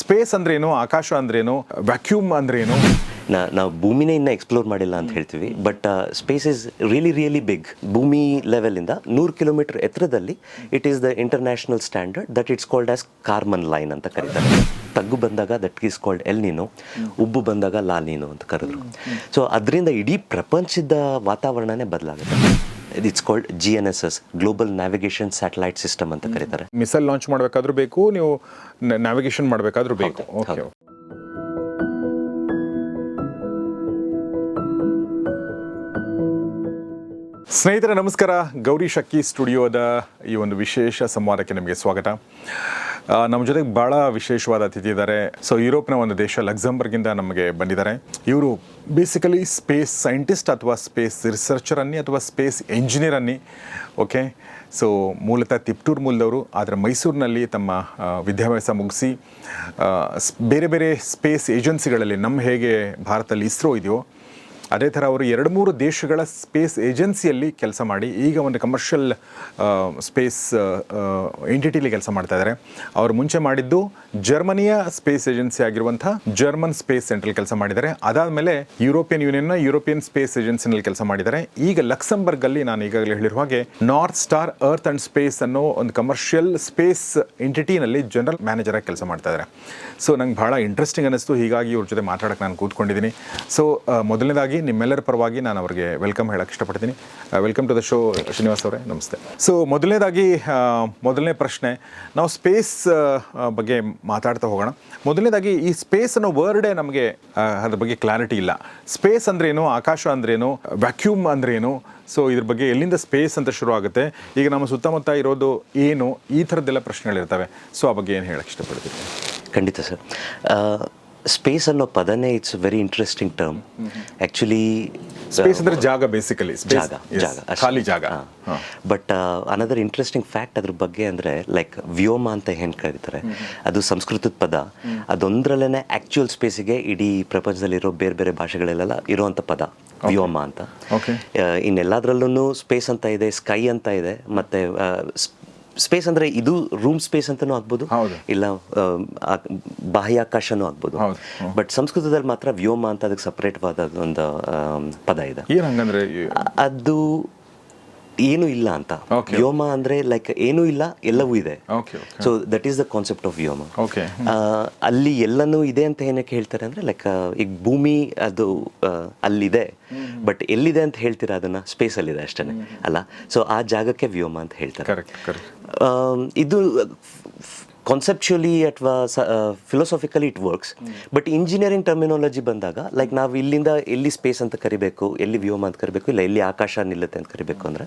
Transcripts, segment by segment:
Space ಅಂದ್ರೇನು, ಆಕಾಶ ಅಂದ್ರೇನು ವ್ಯಾಕ್ಯೂಮ್ ಅಂದ್ರೇನು? ನಾ, ನಾವು ಭೂಮಿನೇ ಇನ್ನ ಎಕ್ಸ್ಪ್ಲೋರ್ ಮಾಡಿಲ್ಲ ಅಂತ ಹೇಳ್ತೀವಿ but space is really really big ಭೂಮಿ ಲೆವೆಲಿಂದ ನೂರು ಕಿಲೋಮೀಟರ್ ಎತ್ತರದಲ್ಲಿ it is the international standard that it's called as Karman line ಅಂತ ಕರೀತಾರೆ. ತಗ್ಗು ಬಂದಾಗ ದಟ್ ಈಸ್ ಕಾಲ್ಡ್ ಎಲ್ ನೀನು ಉಬ್ಬು ಬಂದಾಗ ಲಾ ನೀನು ಅಂತ ಕರೆದ್ರು. ಸೊ ಅದರಿಂದ ಇಡೀ ಪ್ರಪಂಚದ ವಾತಾವರಣನೇ ಬದಲಾಗುತ್ತೆ. It's called G N S S global navigation satellite system ಅಂತ ಕರೀತಾರೆ. ಮಿಸೈಲ್ ಲಾಂಚ್ ಮಾಡಬೇಕಾದ್ರೂ ಬೇಕು ನೀವು ನ್ಯಾವಿಗೇಷನ್ ಮಾಡಬೇಕಾದ್ರೂ ಬೇಕು. ಓಕೆ ಸ್ನೇಹಿತರೆ ನಮಸ್ಕಾರ. ಗೌರಿ ಶಕ್ಕಿ ಸ್ಟುಡಿಯೋದ ಈ ಒಂದು ವಿಶೇಷ ಸಂವಾದಕ್ಕೆ ನಿಮಗೆ ಸ್ವಾಗತ. ನಮ್ಮ ಜೊತೆಗೆ ಭಾಳ ವಿಶೇಷವಾದ ಅತಿಥಿ ಇದ್ದಾರೆ. ಸೊ ಯುರೋಪ್ನ ಒಂದು ದೇಶ ಲಕ್ಸಂಬರ್ಗಿಂದ ನಮಗೆ ಬಂದಿದ್ದಾರೆ. ಇವರು ಬೇಸಿಕಲಿ ಸ್ಪೇಸ್ ಸೈಂಟಿಸ್ಟ್ ಅಥವಾ ಸ್ಪೇಸ್ ರಿಸರ್ಚರ್ ಅನ್ನಿ ಅಥವಾ ಸ್ಪೇಸ್ ಎಂಜಿನಿಯರ್ ಅನ್ನಿ ಓಕೆ ಸೊ ಮೂಲತಃ ತಿಪ್ಟೂರು ಮೂಲದವರು, ಆದರೆ ಮೈಸೂರಿನಲ್ಲಿ ತಮ್ಮ ವಿದ್ಯಾಭ್ಯಾಸ ಮುಗಿಸಿ ಬೇರೆ ಬೇರೆ ಸ್ಪೇಸ್ ಏಜೆನ್ಸಿಗಳಲ್ಲಿ ನಮ್ಮ ಹೇಗೆ ಭಾರತದಲ್ಲಿ ಇಸ್ರೋ ಇದೆಯೋ ಅದೇ ಥರ ಅವರು ಎರಡು ಮೂರು ದೇಶಗಳ ಸ್ಪೇಸ್ ಏಜೆನ್ಸಿಯಲ್ಲಿ ಕೆಲಸ ಮಾಡಿ ಈಗ ಒಂದು ಕಮರ್ಷಿಯಲ್ ಸ್ಪೇಸ್ ಎಂಟಿಟಿಲಿ ಕೆಲಸ ಮಾಡ್ತಾ ಇದ್ದಾರೆ. ಅವರು ಮುಂಚೆ ಮಾಡಿದ್ದು ಜರ್ಮನಿಯ ಸ್ಪೇಸ್ ಏಜೆನ್ಸಿ ಆಗಿರುವಂಥ ಜರ್ಮನ್ ಸ್ಪೇಸ್ ಸೆಂಟ್ರಲ್ ಕೆಲಸ ಮಾಡಿದ್ದಾರೆ. ಅದಾದ ಮೇಲೆ ಯುರೋಪಿಯನ್ ಯೂನಿಯನ್ನ ಯುರೋಪಿಯನ್ ಸ್ಪೇಸ್ ಏಜೆನ್ಸಿನಲ್ಲಿ ಕೆಲಸ ಮಾಡಿದ್ದಾರೆ. ಈಗ ಲಕ್ಸಂಬರ್ಗಲ್ಲಿ ನಾನು ಈಗಾಗಲೇ ಹೇಳಿರುವ ಹಾಗೆ North Star Earth and Space ಅನ್ನೋ ಒಂದು ಕಮರ್ಷಿಯಲ್ ಸ್ಪೇಸ್ ಎಂಟಿಟಿನಲ್ಲಿ ಜನರಲ್ ಮ್ಯಾನೇಜರ್ ಆಗಿ ಕೆಲಸ ಮಾಡ್ತಾ ಇದ್ದಾರೆ. ಸೊ ನಂಗೆ ಭಾಳ ಇಂಟ್ರೆಸ್ಟಿಂಗ್ ಅನ್ನಿಸ್ತು. ಹೀಗಾಗಿ ಇವ್ರ ಜೊತೆ ಮಾತಾಡೋಕ್ಕೆ ನಾನು ಕೂತ್ಕೊಂಡಿದ್ದೀನಿ. ಸೊ ಮೊದಲನೇದಾಗಿ ನಿಮ್ಮೆಲ್ಲರ ಪರವಾಗಿ ನಾನು ಅವರಿಗೆ ವೆಲ್ಕಮ್ ಹೇಳಕ್ಕೆ ಇಷ್ಟಪಡ್ತೀನಿ. Welcome to the show, Srinivas ಅವರೇ, ನಮಸ್ತೆ. ಸೊ ಮೊದಲನೇದಾಗಿ ಮೊದಲನೇ ಪ್ರಶ್ನೆ, ನಾವು ಸ್ಪೇಸ್ ಬಗ್ಗೆ ಮಾತಾಡ್ತಾ ಹೋಗೋಣ. ಮೊದಲನೇದಾಗಿ, ಈ ಸ್ಪೇಸ್ ಅನ್ನೋ ವರ್ಡೇ ನಮಗೆ ಅದ್ರ ಬಗ್ಗೆ ಕ್ಲಾರಿಟಿ ಇಲ್ಲ. ಸ್ಪೇಸ್ ಅಂದ್ರೇನು, ಆಕಾಶ ಅಂದ್ರೇನು ವ್ಯಾಕ್ಯೂಮ್ ಅಂದ್ರೇನು ಸೊ ಇದ್ರ ಬಗ್ಗೆ ಎಲ್ಲಿಂದ ಸ್ಪೇಸ್ ಅಂತ ಶುರು ಆಗುತ್ತೆ, ಈಗ ನಮ್ಮ ಸುತ್ತಮುತ್ತ ಇರೋದು ಏನು, ಈ ಥರದ್ದೆಲ್ಲ ಪ್ರಶ್ನೆಗಳಿರ್ತವೆ. ಸೊ ಆ ಬಗ್ಗೆ ಏನು ಹೇಳಕ್ಕೆ ಇಷ್ಟಪಡ್ತೀನಿ ಖಂಡಿತ ಸರ್. ಸ್ಪೇಸ್ ಅನ್ನೋ ಪದನೇ it's very interesting term actually space ಅಂದ್ರೆ ಜಾಗ ಬೇಸಿಕಲಿ ಜಾಗ ಜಾಗ. ಖಾಲಿ ಜಾಗ. ಬಟ್ ಅನದರ್ ಇಂಟ್ರೆಸ್ಟಿಂಗ್ ಫ್ಯಾಕ್ಟ್ ಅದ್ರ ಬಗ್ಗೆ ಅಂದ್ರೆ ಲೈಕ್ ವ್ಯೋಮ ಅಂತ ಏನ್ ಕರೀತಾರೆ ಅದು ಸಂಸ್ಕೃತದ ಪದ. ಅದೊಂದ್ರಲ್ಲೇನೆ ಆಕ್ಚುಯಲ್ ಸ್ಪೇಸಿಗೆ ಇಡೀ ಪ್ರಪಂಚದಲ್ಲಿರೋ ಬೇರೆ ಬೇರೆ ಭಾಷೆಗಳಲ್ಲೆಲ್ಲ ಇರುವಂತ ಪದ ವ್ಯೋಮ ಅಂತ. ಆ, ಇನ್ನೆಲ್ಲದ್ರಲ್ಲೂ ಸ್ಪೇಸ್ ಅಂತ ಇದೆ ಸ್ಕೈ ಅಂತ ಇದೆ ಮತ್ತೆ ಸ್ಪೇಸ್ ಅಂದ್ರೆ ಇದು ರೂಮ್ ಸ್ಪೇಸ್ ಅಂತಾನೂ ಆಗ್ಬೋದು. ಇಲ್ಲ ಬಾಹ್ಯಾಕಾಶನೂ ಆಗ್ಬೋದು. ಬಟ್ ಸಂಸ್ಕೃತದಲ್ಲಿ ಮಾತ್ರ ವ್ಯೋಮ ಅಂತ ಅದಕ್ಕೆ ಸಪ್ರೇಟ್ ವಾದ ಒಂದು ಪದ ಇದೆ. ಅದು ಏನು ಇಲ್ಲ ಅಂತ. ವ್ಯೋಮ ಅಂದ್ರೆ ಲೈಕ್ ಏನೂ ಇಲ್ಲ ಎಲ್ಲವೂ ಇದೆ. So that is the concept of ವ್ಯೋಮ. Okay ಅಲ್ಲಿ ಎಲ್ಲನೂ ಇದೆ ಅಂತ ಏನಕ್ಕೆ ಹೇಳ್ತಾರೆ ಅಂದ್ರೆ ಲೈಕ್ ಈಗ ಭೂಮಿ ಅದು ಅಲ್ಲಿದೆ. ಬಟ್ ಎಲ್ಲಿದೆ ಅಂತ ಹೇಳ್ತೀರಾ ಅದನ್ನ? ಸ್ಪೇಸ್ ಅಲ್ಲಿದೆ ಅಷ್ಟೇ ಅಲ್ಲ? ಸೊ ಆ ಜಾಗಕ್ಕೆ ವ್ಯೋಮ ಅಂತ ಹೇಳ್ತಾರೆ. ಇದು ಕಾನ್ಸೆಪ್ಚುಲಿ ಅಥವಾ philosophically it works but engineering terminology ಬಂದಾಗ ಲೈಕ್ ನಾವು ಇಲ್ಲಿಂದ ಎಲ್ಲಿ ಸ್ಪೇಸ್ ಅಂತ ಕರಿಬೇಕು ಎಲ್ಲಿ ವ್ಯೋಮ ಅಂತ ಕರಿಬೇಕು ಇಲ್ಲ ಎಲ್ಲಿ ಆಕಾಶ ನಿಲ್ಲುತ್ತೆ ಅಂತ ಕರಿಬೇಕು ಅಂದರೆ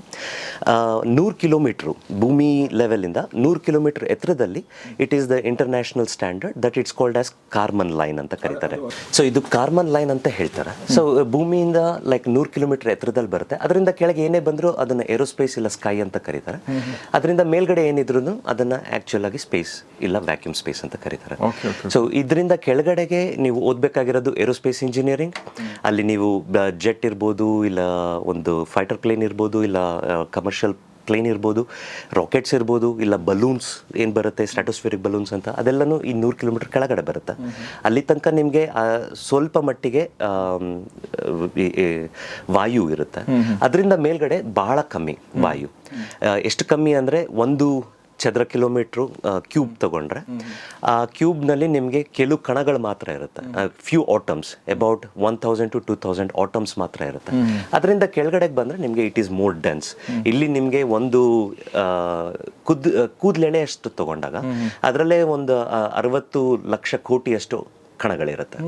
ನೂರು ಕಿಲೋಮೀಟ್ರು ಭೂಮಿ ಲೆವೆಲಿಂದ ನೂರು ಕಿಲೋಮೀಟ್ರ್ ಎತ್ತರದಲ್ಲಿ it is the international standard that it's called as Karman line ಅಂತ ಕರೀತಾರೆ. ಸೊ ಇದು ಕಾರ್ಮನ್ ಲೈನ್ ಅಂತ ಹೇಳ್ತಾರೆ. ಸೊ ಭೂಮಿಯಿಂದ ಲೈಕ್ ನೂರು ಕಿಲೋಮೀಟ್ರ್ ಎತ್ತರದಲ್ಲಿ ಬರುತ್ತೆ. ಅದರಿಂದ ಕೆಳಗೆ ಏನೇ ಬಂದರೂ ಅದನ್ನು ಏರೋಸ್ಪೇಸ್ ಇಲ್ಲ ಸ್ಕೈ ಅಂತ ಕರೀತಾರೆ. ಅದರಿಂದ ಮೇಲ್ಗಡೆ ಏನಿದ್ರು ಅದನ್ನು ಆಕ್ಚುಲ್ ಆಗಿ ಸ್ಪೇಸ್ ಇಲ್ಲ ವ್ಯಾಕ್ಯೂಮ್ ಸ್ಪೇಸ್ ಅಂತ ಕರೀತಾರೆ. ಸೊ ಇದರಿಂದ ಕೆಳಗಡೆಗೆ ನೀವು ಓದಬೇಕಾಗಿರೋದು ಏರೋಸ್ಪೇಸ್ ಇಂಜಿನಿಯರಿಂಗ್ ಅಲ್ಲಿ ನೀವು ಜೆಟ್ ಇರ್ಬೋದು ಇಲ್ಲ ಒಂದು ಫೈಟರ್ ಪ್ಲೇನ್ ಇರ್ಬೋದು ಇಲ್ಲ ಕಮರ್ಷಿಯಲ್ ಪ್ಲೇನ್ ಇರ್ಬೋದು ರಾಕೆಟ್ಸ್ ಇರ್ಬೋದು ಇಲ್ಲ ಬಲೂನ್ಸ್ ಏನು ಬರುತ್ತೆ ಸ್ಟ್ಯಾಟೋಸ್ಫಿಯರಿಕ್ ಬಲೂನ್ಸ್ ಅಂತ ಅದೆಲ್ಲನೂ ಈ ನೂರು ಕಿಲೋಮೀಟರ್ ಕೆಳಗಡೆ ಬರುತ್ತೆ. ಅಲ್ಲಿ ತನಕ ನಿಮಗೆ ಸ್ವಲ್ಪ ಮಟ್ಟಿಗೆ ವಾಯು ಇರುತ್ತೆ. ಅದರಿಂದ ಮೇಲ್ಗಡೆ ಬಹಳ ಕಮ್ಮಿ ವಾಯು. ಎಷ್ಟು ಕಮ್ಮಿ ಅಂದರೆ ಒಂದು ಚದರ ಕಿಲೋಮೀಟ್ರು ಕ್ಯೂಬ್ ತಗೊಂಡ್ರೆ, ಆ ಕ್ಯೂಬ್ನಲ್ಲಿ ನಿಮಗೆ ಕೆಲವು ಕಣಗಳು ಮಾತ್ರ ಇರುತ್ತೆ. Few atoms about one thousand to two thousand atoms ಮಾತ್ರ ಇರುತ್ತೆ. ಅದರಿಂದ ಕೆಳಗಡೆಗೆ ಬಂದರೆ ನಿಮಗೆ ಇಟ್ ಈಸ್ ಮೋರ್ ಡೆನ್ಸ್ ಇಲ್ಲಿ ನಿಮಗೆ ಒಂದು ಕುದ್ ಕೂದಲೆಳೆ ಅಷ್ಟು ತಗೊಂಡಾಗ, ಅದರಲ್ಲೇ ಒಂದು ಅರವತ್ತು ಲಕ್ಷ ಕೋಟಿಯಷ್ಟು ಕಣಗಳಿರುತ್ತೆ.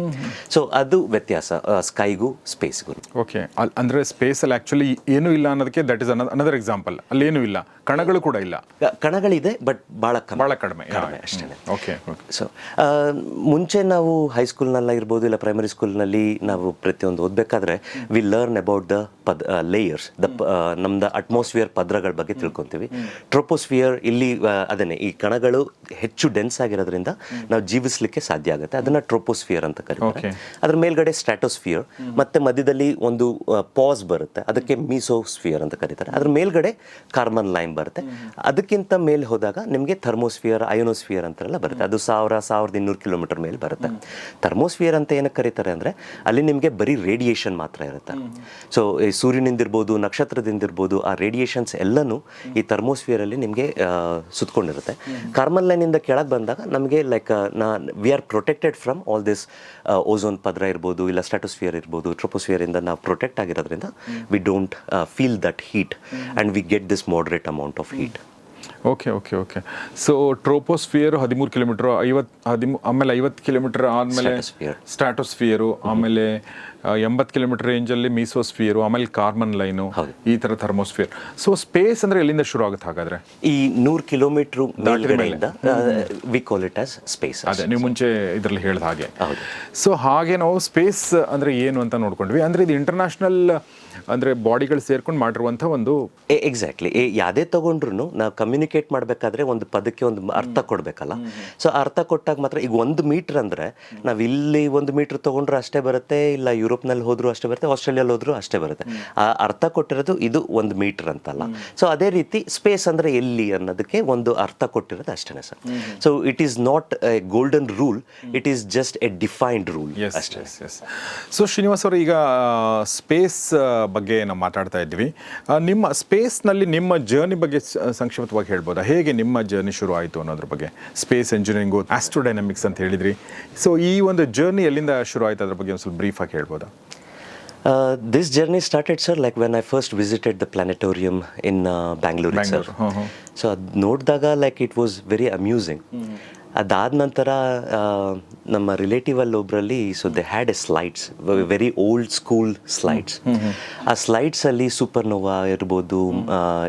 ಸೊ ಅದು ವ್ಯತ್ಯಾಸ ಸ್ಕೈಗೂ ಸ್ಪೇಸ್ಗೂ ಓಕೆ. ಅಲ್ಲಿ ಅಂದರೆ ಸ್ಪೇಸಲ್ಲಿ ಆ್ಯಕ್ಚುಲಿ ಏನೂ ಇಲ್ಲ ಅನ್ನೋದಕ್ಕೆ ದಟ್ ಇಸ್ ಅನದರ್ ಎಕ್ಸಾಂಪಲ್ ಅಲ್ಲಿ ಏನೂ ಇಲ್ಲ. ಕಣಗಳು ಕೂಡ ಇಲ್ಲ. ಕಣಗಳಿದೆ ಬಟ್ ಭಾಳ ಕಮ್ಮಿ. ಭಾಳ ಕಡಿಮೆ ಕಡಿಮೆ ಅಷ್ಟೇ. ಓಕೆ ಸೊ ಮುಂಚೆ ನಾವು ಹೈಸ್ಕೂಲ್ನಲ್ಲ ಇರ್ಬೋದು ಇಲ್ಲ ಪ್ರೈಮರಿ ಸ್ಕೂಲ್ನಲ್ಲಿ ನಾವು ಪ್ರತಿಯೊಂದು ಓದಬೇಕಾದ್ರೆ ವಿ ಲರ್ನ್ ಅಬೌಟ್ ದ ಪದ ಲೇಯರ್ಸ್ ದ ನಮ್ದು ಅಟ್ಮಾಸ್ಫಿಯರ್ ಪದ್ರಗಳ ಬಗ್ಗೆ ತಿಳ್ಕೊತೀವಿ. ಟ್ರೋಪೋಸ್ಫಿಯರ್ ಇಲ್ಲಿ ಅದನ್ನೇ ಈ ಕಣಗಳು ಹೆಚ್ಚು ಡೆನ್ಸ್ ಆಗಿರೋದ್ರಿಂದ ನಾವು ಜೀವಿಸಲಿಕ್ಕೆ ಸಾಧ್ಯ ಆಗುತ್ತೆ. ಅದನ್ನು ಟ್ರೋಪೋ ಟ್ರೋಪೋಸ್ಫಿಯರ್ ಅಂತ ಕರೀತಾರೆ. ಅದ್ರ ಮೇಲ್ಗಡೆ ಸ್ಟ್ರಾಟೋಸ್ಫಿಯರ್ ಮತ್ತೆ ಮಧ್ಯದಲ್ಲಿ ಒಂದು ಪಾಸ್ ಬರುತ್ತೆ. ಅದಕ್ಕೆ ಮೀಸೋಸ್ಫಿಯರ್ ಅಂತ ಕರೀತಾರೆ. ಅದ್ರ ಮೇಲ್ಗಡೆ ಕಾರ್ಬನ್ ಲೈನ್ ಬರುತ್ತೆ. ಅದಕ್ಕಿಂತ ಮೇಲೆ ಹೋದಾಗ ನಿಮಗೆ ಥರ್ಮೋಸ್ಫಿಯರ್ ಅಯೋನೋಸ್ಫಿಯರ್ ಅಂತೆಲ್ಲ ಬರುತ್ತೆ. ಅದು ಸಾವಿರ ಸಾವಿರದ ಇನ್ನೂರು ಕಿಲೋಮೀಟರ್ ಮೇಲೆ ಬರುತ್ತೆ. ಥರ್ಮೋಸ್ಫಿಯರ್ ಅಂತ ಏನಕ್ಕೆ ಕರೀತಾರೆ ಅಂದರೆ ಅಲ್ಲಿ ನಿಮಗೆ ಬರೀ ರೇಡಿಯೇಷನ್ ಮಾತ್ರ ಇರುತ್ತೆ. ಸೊ ಸೂರ್ಯನಿಂದಿರ್ಬೋದು ನಕ್ಷತ್ರದಿಂದಿರ್ಬೋದು ಆ ರೇಡಿಯೇಷನ್ಸ್ ಎಲ್ಲನೂ ಈ ಥರ್ಮೋಸ್ಫಿಯರಲ್ಲಿ ನಿಮಗೆ ಸುತ್ಕೊಂಡಿರುತ್ತೆ. ಕಾರ್ಬನ್ ಲೈನಿಂದ ಕೆಳಗೆ ಬಂದಾಗ ನಮಗೆ ಲೈಕ್ ನಾ we are protected from all this ozone ಪದ್ರ ಇರ್ಬೋದು ಇಲ್ಲ ಸ್ಟ್ಯಾಟೋಸ್ಫಿಯರ್ ಇರ್ಬೋದು ಟ್ರೋಪೋಸ್ಫಿಯರಿಂದ ನಾವು ಪ್ರೊಟೆಕ್ಟ್ ಆಗಿರೋದ್ರಿಂದ we don't feel that heat and we get this moderate amount of heat okay okay okay so troposphere ಹದಿಮೂರು ಕಿಲೋಮೀಟರ್ ಐವತ್ತು ಹದಿಮೂ ಆಮೇಲೆ ಐವತ್ತು ಕಿಲೋಮೀಟರ್ ಆದಮೇಲೆ ಸ್ಟ್ಯಾಟೋಸ್ಫಿಯರು ಆಮೇಲೆ ಎಂಬತ್ತು ಕಿಲೋಮೀಟರ್ ರೇಂಜಲ್ಲಿ ಮೀಸೋಸ್ಫಿಯರು ಆಮೇಲೆ ಕಾರ್ಮನ್ ಲೈನು ಈ ಥರ ಥರ್ಮೋಸ್ಫಿಯರ್ ಸೊ ಸ್ಪೇಸ್ ಅಂದರೆ ಎಲ್ಲಿಂದ ಶುರು ಆಗುತ್ತೆ ಹಾಗಾದ್ರೆ? ಈ ನೂರು kilometre we call it as space ಅದೇ ನೀವು ಮುಂಚೆ ಇದರಲ್ಲಿ ಹೇಳಿದ ಹಾಗೆ. ಸೊ ಹಾಗೆ ನಾವು ಸ್ಪೇಸ್ ಅಂದರೆ ಏನು ಅಂತ ನೋಡ್ಕೊಂಡ್ವಿ. ಅಂದರೆ ಇದು ಇಂಟರ್ನ್ಯಾಷನಲ್ ಅಂದರೆ ಬಾಡಿಗಳು ಸೇರ್ಕೊಂಡು ಮಾಡಿರುವಂಥ ಒಂದು ಎಕ್ಸಾಕ್ಟ್ಲಿ ಯಾವುದೇ ತೊಗೊಂಡ್ರು ನಾವು ಕಮ್ಯುನಿಕೇಟ್ ಮಾಡಬೇಕಾದ್ರೆ ಒಂದು ಪದಕ್ಕೆ ಒಂದು ಅರ್ಥ ಕೊಡಬೇಕಲ್ಲ? ಸೊ ಅರ್ಥ ಕೊಟ್ಟಾಗ ಮಾತ್ರ ಈಗ ಒಂದು ಮೀಟ್ರ್ ಅಂದರೆ ನಾವು ಇಲ್ಲಿ ಒಂದು ಮೀಟ್ರ್ ತೊಗೊಂಡ್ರೆ ಅಷ್ಟೇ ಬರುತ್ತೆ ಇಲ್ಲ ಯುರೋಪ್ನಲ್ಲಿ ಹೋದರೂ ಅಷ್ಟೇ ಬರುತ್ತೆ ಆಸ್ಟ್ರೇಲಿಯಲ್ಲಿ ಹೋದರೂ ಅಷ್ಟೇ ಬರುತ್ತೆ. ಆ ಅರ್ಥ ಕೊಟ್ಟಿರೋದು ಇದು ಒಂದು ಮೀಟ್ರ್ ಅಂತಲ್ಲ. ಸೊ ಅದೇ ರೀತಿ ಸ್ಪೇಸ್ ಅಂದರೆ ಎಲ್ಲಿ ಅನ್ನೋದಕ್ಕೆ ಒಂದು ಅರ್ಥ ಕೊಟ್ಟಿರೋದು ಅಷ್ಟೇ sir. So it is not a golden rule it is just a defined rule ಅಷ್ಟೇ. ಸೊ ಶ್ರೀನಿವಾಸ್ ಅವರು ಈಗ ಸ್ಪೇಸ್ ಬಗ್ಗೆ ನಾವು ಮಾತಾಡ್ತಾ ಇದ್ವಿ ನಿಮ್ಮ ಸ್ಪೇಸ್ನಲ್ಲಿ ನಿಮ್ಮ ಜರ್ನಿ ಬಗ್ಗೆ ಸಂಕ್ಷಿಪ್ತವಾಗಿ ಹೇಳ್ಬೋದಾ? ಹೇಗೆ ನಿಮ್ಮ ಜರ್ನಿ ಶುರು ಆಯಿತು ಅನ್ನೋದ್ರ ಬಗ್ಗೆ? ಸ್ಪೇಸ್ ಇಂಜಿನಿಯರಿಂಗು ಆಸ್ಟ್ರೋಡೈನಮಿಕ್ಸ್ ಅಂತ ಹೇಳಿದ್ರಿ. ಸೊ ಈ ಒಂದು ಜರ್ನಿ ಎಲ್ಲಿಂದ ಶುರು ಆಯಿತು ಅದ್ರ ಬಗ್ಗೆ ಒಂದು ಸ್ವಲ್ಪ ಬ್ರೀಫಾಗಿ ಹೇಳ್ಬೋದಾ? this journey started, sir, like when I first visited the planetarium in uh, Bangalore, itself. Bangalore, huh, huh. So ಅದು ನೋಡಿದಾಗ like it was very amusing ಅದಾದ ನಂತರ ನಮ್ಮ ರಿಲೇಟಿವ್ ಅಲ್ಲಿ ಒಬ್ಬರಲ್ಲಿ so they had a slides very old school slides ಆ slides ಅಲ್ಲಿ supernova ಇರ್ಬೋದು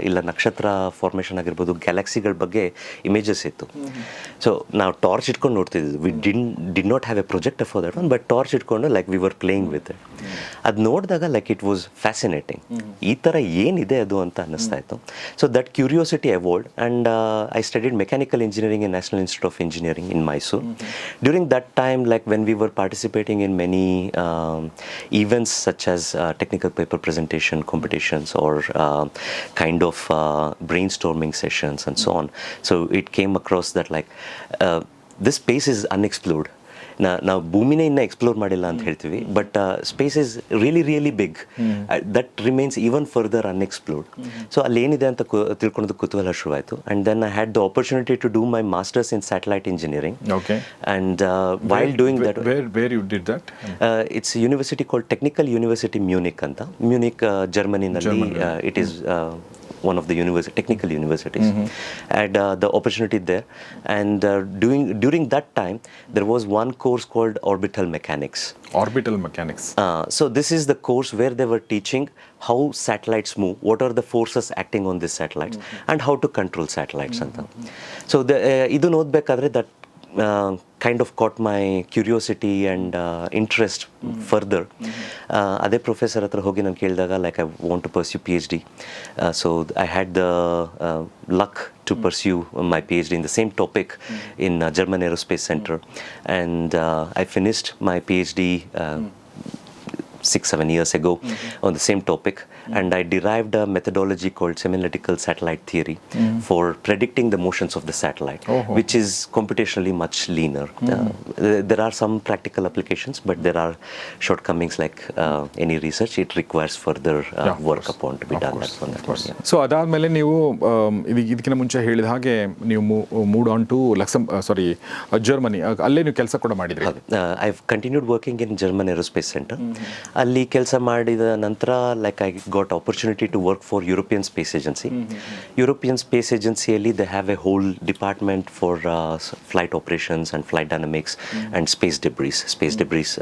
ಇಲ್ಲ ನಕ್ಷತ್ರ ಫಾರ್ಮೇಷನ್ ಆಗಿರ್ಬೋದು ಗ್ಯಾಲಕ್ಸಿಗಳ ಬಗ್ಗೆ ಇಮೇಜಸ್ ಇತ್ತು. ಸೊ ನಾವು ಟಾರ್ಚ್ ಇಟ್ಕೊಂಡು ನೋಡ್ತಿದ್ವಿ we didn't did not have a project for that one but torch ಇಟ್ಕೊಂಡು like we were playing with it ಅದು ನೋಡಿದಾಗ ಲೈಕ್ ಇಟ್ ವಾಸ್ ಫ್ಯಾಸಿನೇಟಿಂಗ್ ಈ ಥರ ಏನಿದೆ ಅದು ಅಂತ ಅನ್ನಿಸ್ತಾ ಇತ್ತು. So that curiosity award and I studied mechanical engineering in National Institute of Engineering engineering in Mysore. Mm -hmm. During that time, like when we were participating in many um, events such as uh, technical paper presentation competitions or uh, kind of uh, brainstorming sessions and mm -hmm. so on, so it came across that like uh, this space is unexplored ನಾ ನಾವು ಭೂಮಿನೇ ಇನ್ನ explore ಮಾಡಿಲ್ಲ ಅಂತ ಹೇಳ್ತೀವಿ but space is really really big that remains even further unexplored so ಅಲ್ಲಿ ಏನಿದೆ ಅಂತ ತಿಳ್ಕೊಂಡು ಕುತೂಹಲ ಶುರುವಾಯಿತು. And then I had the opportunity to do my masters in satellite engineering. And while doing that it's university called Technical University Munich ಅಂತ. Munich ಜರ್ಮನಿನಲ್ಲಿ it is one of the university, technical universities. Had uh, the opportunity there, and uh, doing during that time, there was one course called orbital mechanics. Orbital mechanics Uh, so this is the course where they were teaching how satellites move, what are the forces acting on these satellites, and how to control satellites ಅಂತ so the ಇದನ್ನ ಓದಬೇಕಾದ್ರೆ that Kind of caught my curiosity and interest further ಅದೇ professor ಹತ್ರ ಹೋಗಿ ನಾನು ಕೇಳಿದಾಗ like I want to pursue P H D so I had the luck to pursue my PhD in the same topic in uh, German Aerospace Center, and uh, I finished my PhD. Uh, six seven years ago mm-hmm. on the same topic mm-hmm. and i derived a methodology called semi-analytical satellite theory mm-hmm. for predicting the motions of the satellite Oh. which is computationally much leaner Mm-hmm. Uh, there are some practical applications but there are shortcomings like uh, any research it requires further uh, Yeah, work course. upon to be Of done course, That one yeah. So ಅದಾದಮೇಲೆ ನೀವು ಇದಕ್ಕಿಂತ ಮುಂಚೆ ಹೇಳಿದ ಹಾಗೆ ನೀವು moved on to Luxembourg sorry Germany ಅಲ್ಲೇ ನೀವು ಕೆಲಸ ಕೂಡ ಮಾಡಿದ್ರಿ I continued working in German Aerospace Centre ಅಲ್ಲಿ ಕೆಲಸ ಮಾಡಿದ ನಂತರ like I got opportunity to work for European Space Agency European Space ಏಜೆನ್ಸಿಯಲ್ಲಿ they have a whole department for flight operations and flight dynamics and space debris space debris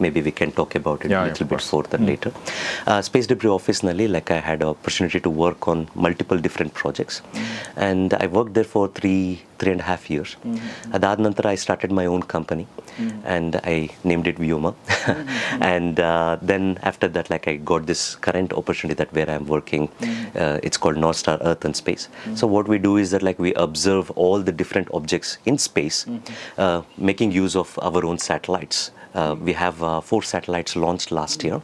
maybe we can talk about it little bit. For the later space debris ಆಫೀಸ್ನಲ್ಲಿ like I had opportunity to work on multiple different projects and I work there for three three and half years ಅದಾದ ನಂತರ I started my own company and I named it Vyoma and then after that like I got this current opportunity that where I'm working. Uh, it's called North Star Earth and Space. So what we do is that like we observe all the different objects in space, uh, making use of our own Uh, have uh, four satellites launched last year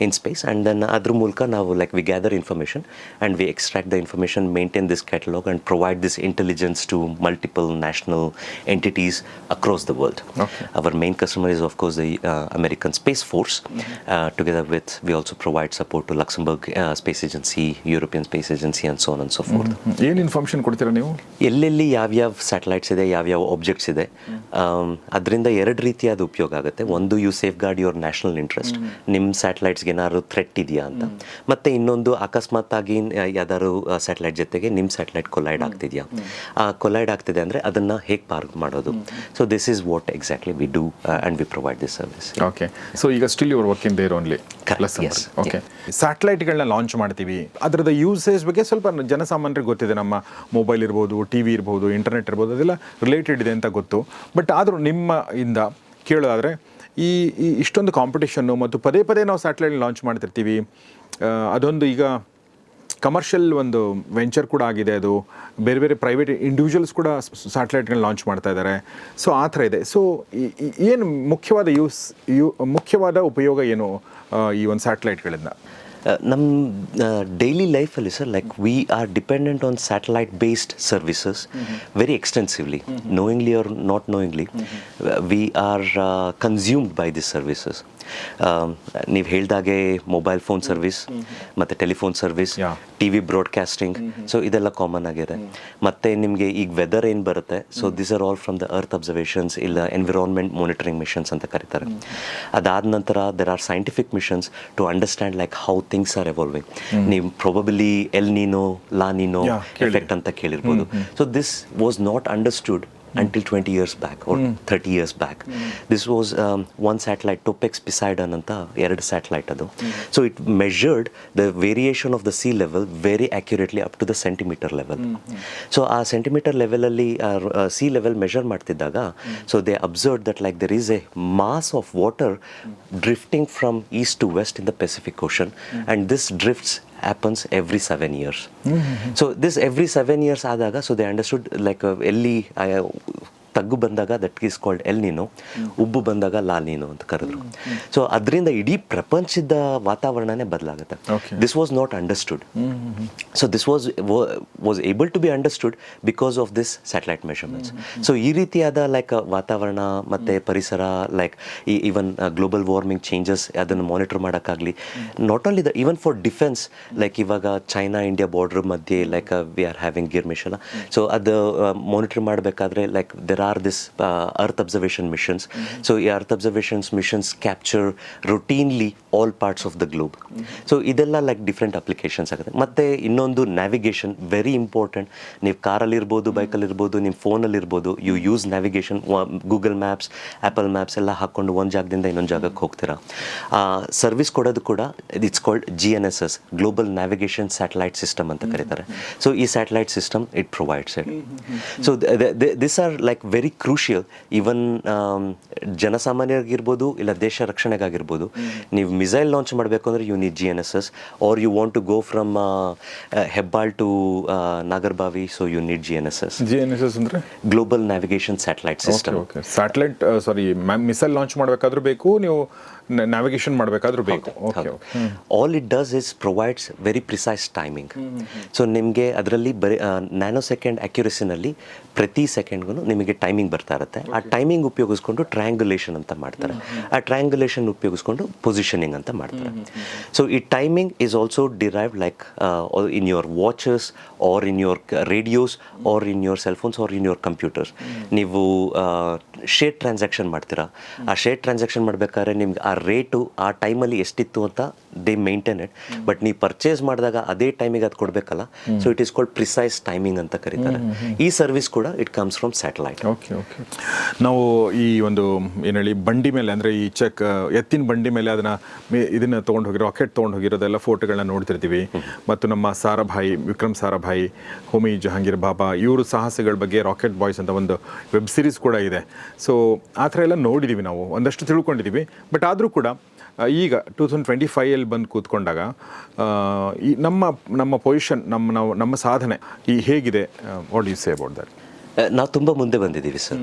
in space, and then adrumulka now ನಾವು like we gather information and we extract the information, maintain this catalog, and provide this intelligence to multiple national entities across the world. Okay. Our main customer is, of course, the uh, American Space Force. Uh, together with, we also provide support to Luxembourg uh, Space Agency, European Space Agency, and so on and so forth. ಏನು information ಕೊಡ್ತೀರಾ ನೀವು ಎಲ್ಲೆಲ್ಲಿ ಯಾವ್ಯಾವ satellites ಇದೆ ಯಾವ್ಯಾವ objects ಇದೆ ಅದರಿಂದ ಎರಡು ರೀತಿಯಾದ ಉಪಯೋಗ ಆಗುತ್ತೆ ಒಂದು you safeguard your national interest ನಿಮ್ಮ ಸ್ಯಾಟಲೈಟ್ಸ್ಗೆ ಏನಾದ್ರು ಥ್ರೆಟ್ ಇದೆಯಾ ಅಂತ. ಮತ್ತೆ ಇನ್ನೊಂದು ಅಕಸ್ಮಾತ್ ಆಗಿ ಯಾವ್ದಾದ್ರು ಸ್ಯಾಟಲೈಟ್ ಜೊತೆಗೆ ನಿಮ್ಮ ಸ್ಯಾಟಲೈಟ್ ಕೊಲೈಡ್ ಆಗ್ತಿದೆಯಾ? ಆ ಕೊಲೈಡ್ ಆಗ್ತಿದೆ ಅಂದರೆ ಅದನ್ನು ಹೇಗೆ ಪಾರ್ಕ್ ಮಾಡೋದು? So this is what exactly we do and we provide this service okay so ಈಗ still your work in there only okay ಸ್ಯಾಟಲೈಟ್ಗಳನ್ನ launch ಮಾಡ್ತೀವಿ. ಅದರದ ಯೂಸೇಜ್ ಬಗ್ಗೆ ಸ್ವಲ್ಪ ಜನಸಾಮಾನ್ಯರಿಗೆ ಗೊತ್ತಿದೆ. ನಮ್ಮ ಮೊಬೈಲ್ ಇರ್ಬೋದು ಟಿ ವಿ ಇರ್ಬೋದು ಇಂಟರ್ನೆಟ್ ಇರ್ಬೋದು ಅದೆಲ್ಲ ರಿಲೇಟೆಡ್ ಇದೆ ಅಂತ ಗೊತ್ತು. ಬಟ್ ಆದರೂ ನಿಮ್ಮ ಇಂದ ಕೇಳೋದಾದರೆ ಈ ಇಷ್ಟೊಂದು ಕಾಂಪಿಟೇಷನ್ನು ಮತ್ತು ಪದೇ ಪದೇ ನಾವು ಸ್ಯಾಟಲೈಟ್ ಲಾಂಚ್ ಮಾಡ್ತಿರ್ತೀವಿ. ಅದೊಂದು ಈಗ ಕಮರ್ಷಿಯಲ್ ಒಂದು ವೆಂಚರ್ ಕೂಡ ಆಗಿದೆ ಅದು. ಬೇರೆ ಬೇರೆ ಪ್ರೈವೇಟ್ ಇಂಡಿವಿಜುವಲ್ಸ್ ಕೂಡ ಸ್ಯಾಟಲೈಟ್ಗಳನ್ನ ಲಾಂಚ್ ಮಾಡ್ತಾ ಇದ್ದಾರೆ. ಸೊ ಆ ಥರ ಇದೆ. ಸೊ ಏನು ಮುಖ್ಯವಾದ ಯೂಸ್ ಯು, ಮುಖ್ಯವಾದ ಉಪಯೋಗ ಏನು ಈ ಒಂದು ಸ್ಯಾಟಲೈಟ್ಗಳಿಂದ ನಮ್ಮ ಡೈಲಿ ಲೈಫಲ್ಲಿ sir like we are dependent on satellite based services very extensively knowingly or not knowingly we are consumed by this services ನೀವು ಹೇಳ್ದಾಗೆ ಮೊಬೈಲ್ ಫೋನ್ ಸರ್ವಿಸ್ ಮತ್ತು telephone service. T V broadcasting so ಇದೆಲ್ಲ common ಆಗಿದೆ. ಮತ್ತು ನಿಮಗೆ ಈಗ weather ಏನು ಬರುತ್ತೆ? So this are all from the earth observations ಇಲ್ಲ ಎನ್ವಿರಾನ್ಮೆಂಟ್ ಮಾನಿಟರಿಂಗ್ ಮಿಷನ್ಸ್ ಅಂತ ಕರೀತಾರೆ. ಅದಾದ ನಂತರ there are scientific missions to understand like how things are evolving ನೀವು probably El Nino La Nina effect ಅಂತ ಕೇಳಿರ್ಬೋದು. So this was not understood until 20 years back or 30 years back. This was um, one satellite, Topex Poseidon ಅಂತ ಎರಡು satellite ಅದು. So it measured the variation of the sea level very accurately up to the centimetre level so ಆ centimetre ಲೆವೆಲಲ್ಲಿ sea level measure ಮಾಡ್ತಿದ್ದಾಗ so they observe that like there is a mass of water drifting from east to west in the Pacific Ocean and this drifts happens every seven years. So this every seven years ಆದಾಗ so they understood like ಎಲ್ಲಿ ಆ, ತಗ್ಗು ಬಂದಾಗ that is called L ನೀನು ಉಬ್ಬು ಬಂದಾಗ ಲಾ ನೀನು ಅಂತ ಕರೆದ್ರು. ಸೊ ಅದರಿಂದ ಇಡೀ ಪ್ರಪಂಚದ ವಾತಾವರಣನೇ ಬದಲಾಗುತ್ತೆ. This was not understood so this was was able to be understood because of this satellite measurements so ಈ ರೀತಿಯಾದ ಲೈಕ್ ವಾತಾವರಣ ಮತ್ತು ಪರಿಸರ ಲೈಕ್ ಈ ಈವನ್ ಗ್ಲೋಬಲ್ ವಾರ್ಮಿಂಗ್ ಚೇಂಜಸ್ ಅದನ್ನು monitor ಮಾಡೋಕ್ಕಾಗಲಿ. Not only the even for defence like ಇವಾಗ China India border ಮಧ್ಯೆ like we are having ಗಿರ್ ಮಿಷನ್ ಸೊ ಅದು ಮಾನಿಟರ್ ಮಾಡಬೇಕಾದ್ರೆ like there are this Mm-hmm. So, so ಈ missions capture capture routinely all parts of the globe so ಇದೆಲ್ಲ like different applications ಆಗುತ್ತೆ. ಮತ್ತು ಇನ್ನೊಂದು ನ್ಯಾವಿಗೇಷನ್ ವೆರಿ ಇಂಪಾರ್ಟೆಂಟ್ ನೀವು ಕಾರಲ್ಲಿ ಇರ್ಬೋದು ಬೈಕಲ್ಲಿ ಇರ್ಬೋದು ನಿಮ್ಮ ಫೋನಲ್ಲಿರ್ಬೋದು you use navigation Google Maps Apple Maps ಎಲ್ಲ ಹಾಕ್ಕೊಂಡು ಒಂದು ಜಾಗದಿಂದ ಇನ್ನೊಂದು ಜಾಗಕ್ಕೆ ಹೋಗ್ತೀರಾ? ಸರ್ವಿಸ್ ಕೊಡೋದು ಕೂಡ it's called G N S S global navigation satellite system ಅಂತ ಕರೀತಾರೆ. ಸೊ ಈ satellite system it provides it so this are like very crucial even ಜನಸಾಮಾನ್ಯರಿಗಿರ್ಬೋದು ಇಲ್ಲ ದೇಶ ರಕ್ಷಣೆಗಾಗಿರ್ಬೋದು. ನೀವು ಮಿಸೈಲ್ ಲಾಂಚ್ ಮಾಡಬೇಕು ಅಂದರೆ you need G N S S or you want to go from Hebbal to Nagarbhavi so you need G N S S G N S S ಅಂದರೆ? Global navigation satellite system satellite sorry missile launch ಮಾಡಬೇಕಾದ್ರೂ ಬೇಕು ನೀವು navigation ಮಾಡಬೇಕಾದ್ರೂ ಬೇಕು. All it does is provides very precise timing so ನಿಮಗೆ ಅದರಲ್ಲಿ ಬರೀ nano second ಅಕ್ಯುರೆಸಿನಲ್ಲಿ ಪ್ರತಿ ಸೆಕೆಂಡ್ಗೂ ನಿಮಗೆ ಟೈಮಿಂಗ್ ಬರ್ತಾ ಇರುತ್ತೆ. ಆ ಟೈಮಿಂಗ್ ಉಪಯೋಗಿಸ್ಕೊಂಡು ಟ್ರಯಾಂಗುಲೇಷನ್ ಅಂತ ಮಾಡ್ತಾರೆ. ಆ ಟ್ರಯಾಂಗುಲೇಷನ್ ಉಪಯೋಗಿಸ್ಕೊಂಡು ಪೊಸಿಷನಿಂಗ್ ಅಂತ ಮಾಡ್ತಾರೆ. ಸೊ ಈ timing is also derive like in your watches or in your radios or in your cell phones or in your computers ನೀವು ಶೇರ್ ಟ್ರಾನ್ಸಾಕ್ಷನ್ ಮಾಡ್ತೀರಾ? ಆ ಶೇರ್ ಟ್ರಾನ್ಸಾಕ್ಷನ್ ಮಾಡಬೇಕಾದ್ರೆ ನಿಮ್ಗೆ ಆ ರೇಟು ಆ ಟೈಮಲ್ಲಿ ಎಷ್ಟಿತ್ತು ಅಂತ ದೇ ಮೇಂಟೈನ್ ಇಟ್. ಬಟ್ ನೀವು ಪರ್ಚೇಸ್ ಮಾಡಿದಾಗ ಅದೇ ಟೈಮಿಗೆ ಅದು ಕೊಡಬೇಕಲ್ಲ. So it is called precise timing ಅಂತ ಕರೀತಾರೆ. ಈ ಸರ್ವಿಸ್ ಕೂಡ it comes from satellite okay okay ನಾವು ಈ ಒಂದು ಏನು ಹೇಳಿ ಬಂಡಿ ಮೇಲೆ ಅಂದರೆ ಈ ಚೆಕ್ ಎತ್ತಿನ ಬಂಡಿ ಮೇಲೆ ಅದನ್ನು ಇದನ್ನು ತೊಗೊಂಡು ಹೋಗಿ ರಾಕೆಟ್ ತೊಗೊಂಡು ಹೋಗಿರೋದೆಲ್ಲ ಫೋಟೋಗಳನ್ನ ನೋಡ್ತಿರ್ತೀವಿ. ಮತ್ತು ನಮ್ಮ ಸಾರಾಭಾಯಿ ವಿಕ್ರಮ್ ಸಾರಾಭಾಯಿ ಹೋಮಿ ಜಹಾಂಗೀರ್ ಬಾಬಾ ಇವರು ಸಾಹಸಗಳ ಬಗ್ಗೆ ರಾಕೆಟ್ ಬಾಯ್ಸ್ ಅಂತ ಒಂದು ವೆಬ್ ಸೀರೀಸ್ ಕೂಡ ಇದೆ. ಸೊ ಆ ಥರ ಎಲ್ಲ ನೋಡಿದ್ದೀವಿ ನಾವು. ಒಂದಷ್ಟು ತಿಳ್ಕೊಂಡಿದ್ದೀವಿ ಬಟ್ ಆದರೂ ಕೂಡ ಈಗ ಟೂ ತೌಸಂಡ್ ಟ್ವೆಂಟಿ ಫೈವಲ್ಲಿ ಬಂದು ಕೂತ್ಕೊಂಡಾಗ ಈ ನಮ್ಮ ನಮ್ಮ ಪೊಸಿಷನ್ ನಮ್ಮ ನಾವು ನಮ್ಮ ಸಾಧನೆ ಈ ಹೇಗಿದೆ what you say about that ನಾವು ತುಂಬ ಮುಂದೆ ಬಂದಿದ್ದೀವಿ ಸರ್.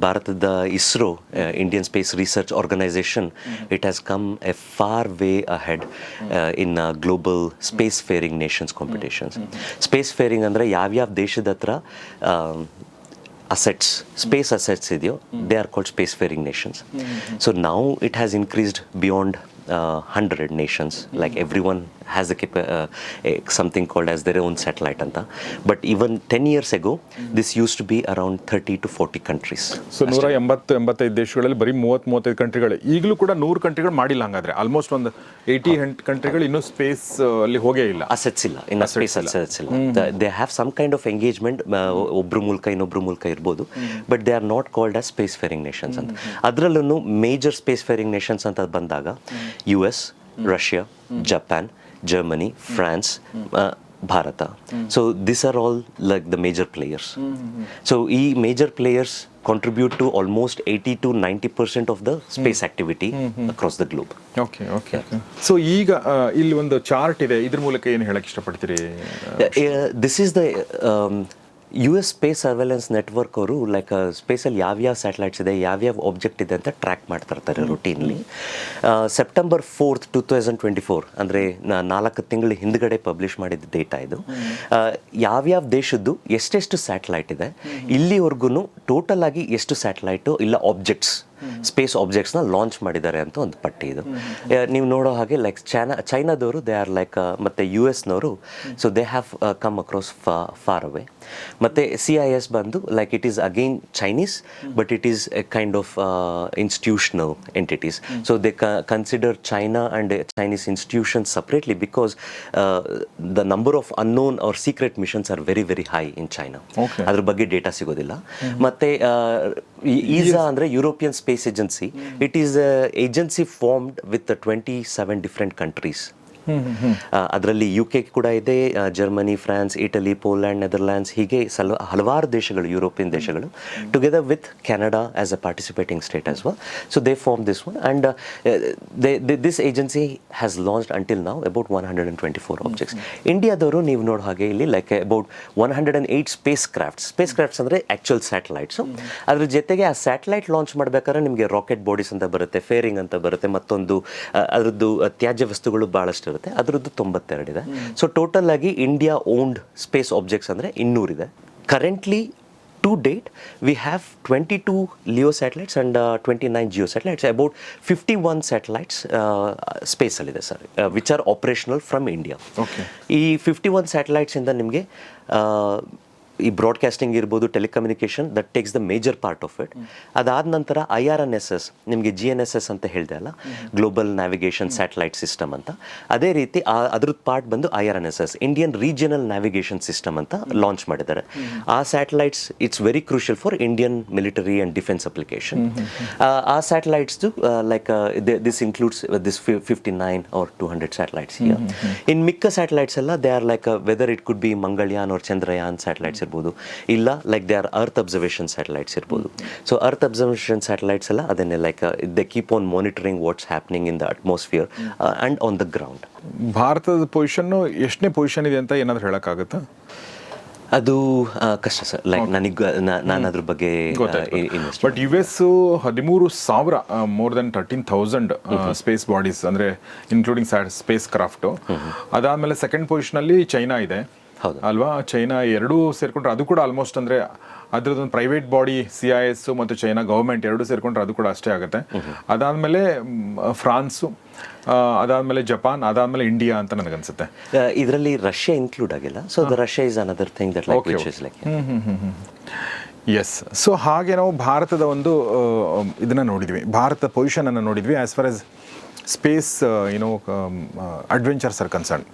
ಭಾರತದ ISRO Indian Space Research Organisation it has come a far way ahead in global space faring nations competitions space faring ಅಂದರೆ ಯಾವ್ಯಾವ ದೇಶದ ಹತ್ರ assets, space assets, they are called space faring nations. Mm-hmm. So now it has increased beyond hundred nations like every one has a ಕೆಪ something called as their own satellite ಅಂತ but even ten years ago this use to be around thirty to forty countries so ನೂರ ಎಂಬತ್ತು ಎಂಬತ್ತೈದು ದೇಶಗಳಲ್ಲಿ ಬರೀ ಮೂವತ್ತು ಮೂವತ್ತೈದು ಕಂಟ್ರಿಗಳು ಈಗಲೂ ಕೂಡ ನೂರು ಕಂಟ್ರಿಗಳು ಮಾಡಿಲ್ಲ ಹಂಗಾದ್ರೆ. ಆಲ್ಮೋಸ್ಟ್ ಒಂದು ಏಯ್ಟಿ ಕಂಟ್ರಿಗಳು ಇನ್ನೂ ಸ್ಪೇಸ್ ಅಲ್ಲಿ ಹೋಗೇ ಇಲ್ಲ. ಅಸೆಟ್ಸ್ ಇಲ್ಲ. ಇನ್ನು ಸ್ಪೇಸ್ ಅಸೆಟ್ಸ್ ಇಲ್ಲ. They have some kind of engagement ಒಬ್ರು ಮೂಲಕ ಇನ್ನೊಬ್ಬರ ಮೂಲಕ ಇರ್ಬೋದು. But they are not called as space faring nations ಅಂತ. ಅದರಲ್ಲೂ ಮೇಜರ್ ಸ್ಪೇಸ್ ಫೇರಿಂಗ್ ನೇಷನ್ಸ್ ಅಂತ ಬಂದಾಗ U S Russia Japan Germany France Bharat so this are all like the major players so ಈ major players contribute to almost eighty to ninety percent of the space activity across the globe okay okay so ಈಗ ಆ, ಇಲ್ಲಿ ಒಂದು chart ಇದೆ. ಇದ್ರ ಮೂಲಕ ಏನು ಹೇಳಕ್ ಇಷ್ಟಪಡ್ತೀರಿ? This is the U S space surveillance network ಅವರು ಲೈಕ್ ಸ್ಪೇಸಲ್ಲಿ ಯಾವ್ಯಾವ ಸ್ಯಾಟಲೈಟ್ಸ್ ಇದೆ ಯಾವ್ಯಾವ ಆಬ್ಜೆಕ್ಟ್ ಇದೆ ಅಂತ ಟ್ರ್ಯಾಕ್ ಮಾಡ್ತಾ ಇರ್ತಾರೆ routinely September fourth two thousand twenty four ಅಂದರೆ ನಾಲ್ಕು ತಿಂಗಳ ಹಿಂದ್ಗಡೆ ಪಬ್ಲಿಷ್ ಮಾಡಿದ ಡೇಟಾ ಇದು. ಯಾವ್ಯಾವ ದೇಶದ್ದು ಎಷ್ಟೆಷ್ಟು ಸ್ಯಾಟಲೈಟ್ ಇದೆ ಇಲ್ಲಿವರೆಗೂ ಟೋಟಲ್ ಆಗಿ ಎಷ್ಟು ಸ್ಯಾಟಲೈಟು ಇಲ್ಲ ಆಬ್ಜೆಕ್ಟ್ಸ್ ಸ್ಪೇಸ್ ಆಬ್ಜೆಕ್ಟ್ಸ್ನ ಲಾಂಚ್ ಮಾಡಿದ್ದಾರೆ ಅಂತ ಒಂದು ಪಟ್ಟಿ ಇದು. ನೀವು ನೋಡೋ ಹಾಗೆ ಲೈಕ್ ಚೈನಾ ಚೈನಾದವರು ದೇ ಆರ್ ಲೈಕ್ ಮತ್ತು U ಎಸ್ನವರು so they have come across far away ಮತ್ತು ಸಿ ಐ ಎಸ್ ಬಂದು like it is again Chinese but it is a kind of institutional entities so they consider China and Chinese institution separately because the number of unknown or secret missions are very very high in China. ಅದ್ರ ಬಗ್ಗೆ data ಸಿಗೋದಿಲ್ಲ. ಮತ್ತೆ ESA ಅಂದ್ರೆ European space Space Agency, mm. it is an agency formed with the 27 different countries. ಅದರಲ್ಲಿ U K ಕೂಡ ಇದೆ Germany France Italy Poland Netherlands ಹೀಗೆ ಸಲ, ಹಲವಾರು ದೇಶಗಳು ಯುರೋಪಿಯನ್ ದೇಶಗಳು together with Canada as a participating state as ವಾ so they form this one and this agency has launched until ನಾವು about one hundred and twenty four objects ಇಂಡಿಯಾದವರು ನೀವು ನೋಡೋ ಹಾಗೆ ಇಲ್ಲಿ like about one hundred and eight space crafts space crafts ಅಂದರೆ actual satellites ಅದ್ರ ಜೊತೆಗೆ ಆ ಸ್ಯಾಟಲೈಟ್ ಲಾಂಚ್ ಮಾಡಬೇಕಾದ್ರೆ ನಿಮಗೆ ರಾಕೆಟ್ ಬಾಡೀಸ್ ಅಂತ ಬರುತ್ತೆ ಫೇರಿಂಗ್ ಅಂತ ಬರುತ್ತೆ, ಮತ್ತೊಂದು ಅದರದ್ದು ತ್ಯಾಜ್ಯ ವಸ್ತುಗಳು ಭಾಳಷ್ಟು ಇರುತ್ತೆ. ಅದರದ್ದು ತೊಂಬತ್ತೆರಡಿದೆ. ಸೊ ಟೋಟಲ್ ಆಗಿ ಇಂಡಿಯಾ ಓನ್ಡ್ ಸ್ಪೇಸ್ ಆಬ್ಜೆಕ್ಟ್ಸ್ ಅಂದರೆ ಇನ್ನೂರಿದೆ. Currently to date we have twenty two LEO satellites and twenty nine GEO satellites about fifty one satellites ಸ್ಪೇಸಲ್ಲಿದೆ sir which are operational from India. ಈ ಫಿಫ್ಟಿ ಒನ್ ಸ್ಯಾಟಲೈಟ್ಸಿಂದ ನಿಮಗೆ ಈ broadcasting ಇರ್ಬೋದು telecommunication that takes the major part of it. ಅದಾದ ನಂತರ I R N S S ನಿಮಗೆ G N S S ಅಂತ ಹೇಳಿದೆ ಅಲ್ಲ? ಗ್ಲೋಬಲ್ ನ್ಯಾವಿಗೇಷನ್ ಸ್ಯಾಟಲೈಟ್ ಸಿಸ್ಟಮ್ ಅಂತ. ಅದೇ ರೀತಿ ಅದ್ರದ್ದು ಪಾರ್ಟ್ ಬಂದು I R N S S Indian regional navigation system ಅಂತ ಲಾಂಚ್ ಮಾಡಿದ್ದಾರೆ. ಆ satellites it's very crucial for Indian military and defence application ಆ ಸ್ಯಾಟಲೈಟ್ಸ್ದು like this includes this fifty nine or two hundred satellites in ಮಿಕ್ಕ satellites ಎಲ್ಲ they are like weather it could be Mangalyaan or Chandrayaan satellites ಇರ್ಬೋದು. ಇಲ್ಲ like they are earth observation satellites ಇರ್ಬೋದು. So earth observation satellites ಎಲ್ಲ ಅದನ್ನೇ like they keep on monitoring what's happening in the atmosphere and on the ground ಭಾರತದ ಪೊಸಿಷನ್ನು ಎಷ್ಟನೇ position ಇದೆ ಅಂತ ಏನಾದರೂ ಹೇಳೋಕ್ಕಾಗುತ್ತಾ? ಅದು ಕಷ್ಟ ಸರ್. ಲೈಕ್ ನನಗೆ ನಾನು ಅದ್ರ ಬಗ್ಗೆ ಬಟ್ ಯು ಎಸ್ ಹದಿಮೂರು ಸಾವಿರ more than thirteen thousand space bodies ಅಂದ್ರೆ ಇನ್ಕ್ಲೂಡಿಂಗ್ ಸ್ಪೇಸ್ ಕ್ರಾಫ್ಟ್ ಅದಾದಮೇಲೆ ಸೆಕೆಂಡ್ ಪೊಸಿಷನ್ ಅಲ್ಲಿ ಚೈನಾ ಇದೆ. ಅಲ್ವಾ? ಚೈನಾ ಎರಡೂ ಸೇರ್ಕೊಂಡ್ರೆ ಅದು ಕೂಡ ಆಲ್ಮೋಸ್ಟ್ ಅಂದ್ರೆ ಅದ್ರದ್ದೊಂದು private body C I S ಮತ್ತು ಚೈನಾ ಗೌರ್ಮೆಂಟ್ ಎರಡು ಸೇರ್ಕೊಂಡ್ರೆ ಅದು ಕೂಡ ಅಷ್ಟೇ ಆಗುತ್ತೆ. ಅದಾದ್ಮೇಲೆ ಫ್ರಾನ್ಸು ಅದಾದಮೇಲೆ ಜಪಾನ್ ಅದಾದ್ಮೇಲೆ ಇಂಡಿಯಾ ಅಂತ ನನಗನ್ಸುತ್ತೆ. ಇದರಲ್ಲಿ ರಷ್ಯಾ ಇನ್ಕ್ಲೂಡ್ ಆಗಿಲ್ಲ. So the Russia is another thing that like which is like as so ಹಾಗೆ ನಾವು ಭಾರತದ ಒಂದು ಇದನ್ನು ನೋಡಿದ್ವಿ. ಭಾರತ ಪೊಸಿಷನನ್ನು ನೋಡಿದ್ವಿ ಆ್ಯಸ್ ಫಾರ್ ಆಸ್ ಸ್ಪೇಸ್ ಏನೋ ಅಡ್ವೆಂಚರ್ಸ್ ಆರ್ ಕನ್ಸರ್ನ್